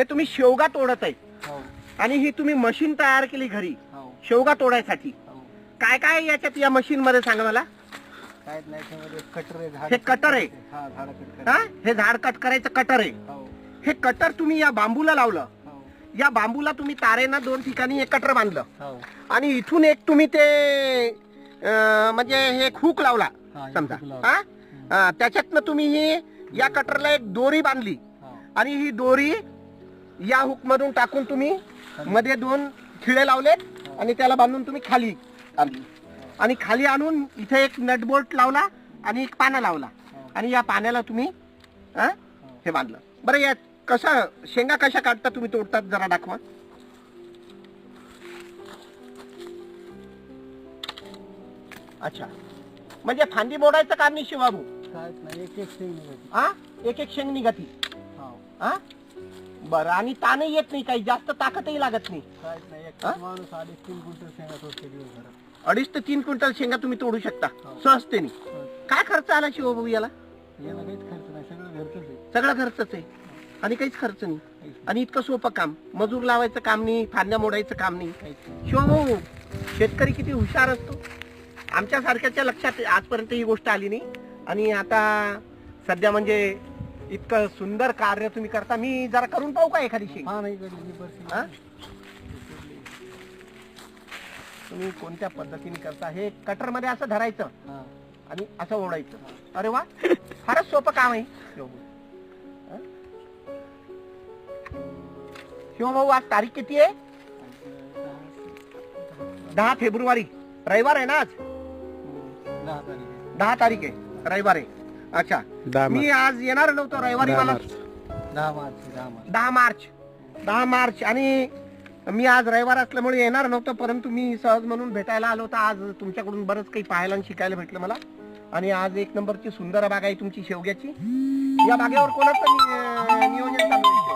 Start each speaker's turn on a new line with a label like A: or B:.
A: हे तुम्ही शेवगा तोडत आहे.
B: हो.
A: आणि ही तुम्ही मशीन तयार केली घरी.
B: हो.
A: शेवगा तोडायसाठी.
B: हो.
A: काय काय याच्यात या मशीन मध्ये सांगा मला?
B: काय नाही त्यामध्ये कटर आहे झाड
A: हे कटर आहे?
B: हा झाड कट
A: हा? हे झाड कट करायचं कटर आहे.
B: हो.
A: हे कटर तुम्ही या बांबूला लावलं.
B: हो.
A: या बांबूला तुम्ही तारेना दोन ठिकाणी एक कटर बांधलं.
B: हो.
A: आणि इथून एक तुम्ही ते अं, म्हणजे हे खूक लावला.
B: हा, एक
A: समजा.
B: खूक लावला.
A: हा? हा, त्याच्यातनं तुम्ही ही या कटरला एक दोरी बांधली.
B: हो.
A: आणि ही दोरी या हुक मधून टाकून तुम्ही मध्ये दोन खिळे लावलेत आणि त्याला बांधून तुम्ही खाली आणली. आणि खाली आणून इथे एक नटबोल्ट लावला आणि एक पाना लावला. आणि या पाण्याला तुम्ही हा, हे बांधलं. बरं या कसा शेंगा कशा काढता तुम्ही तोडतात जरा दाखवा. अच्छा. म्हणजे फांदी मोडायचं काम नाही शिवाबू?
B: काय नाही एक एक शेंग निघाली
A: हा एक एक शेंग निघती.
B: हो.
A: हा बरं आणि ताणही येत नाही काही जास्त ताकदही लागत नाही.
B: काय नाही एक
A: हा?
B: माणूस अडीच तीन क्विंटल शेंगा तोडते दिवसभरात.
A: अडीच ते तीन क्विंटल शेंगा तुम्ही तोडू शकता
B: हो.
A: सहजतेने
B: हो.
A: काय खर्च आला शिवबाबू याला?
B: याला काहीच खर्च नाही सगळं घरचंच आहे.
A: सगळा खर्चच आहे. आणि काहीच खर्च नाही. आणि इतकं सोपं काम मजूर लावायचं काम नाही फांद्या मोडायचं काम नाही.
B: काहीच नाही.
A: शिवभाऊ शेतकरी किती हुशार असतो. आमच्या सारख्याच्या लक्षात आजपर्यंत ही गोष्ट आली नाही. आणि आता सध्या म्हणजे इतकं सुंदर कार्य तुम्ही करता. मी जरा करून पाहू का एखादी शेंग
B: हा नाही बरशी
A: हा? तुम्ही कोणत्या पद्धतीने करता? हे कटरमध्ये असं धरायचं
B: हा.
A: आणि असं ओढायचं. अरे वा फारच सोपं काम आहे. हं? शिवभाऊ आज तारीख किती आहे? दहा फेब्रुवारी. रविवार आहे ना आज?
B: दहा तारीख आहे.
A: दहा तारीख आहे. रविवार आहे. अच्छा. मी आज येणार नव्हतो रविवारी मला.
B: दहा मार्च दहा मार्च.
A: दहा मार्च. दहा मार्च. आणि मी आज रविवार असल्यामुळे येणार नव्हतं परंतु मी सहज म्हणून भेटायला आलो होतो. आज तुमच्याकडून बरंच काही पाहायला आणि शिकायला भेटलं मला. आणि आज एक नंबरची सुंदर बाग आहे तुमची शेवग्याची. या बागेवर कोणाचं नि- नियोजन चालू आहे?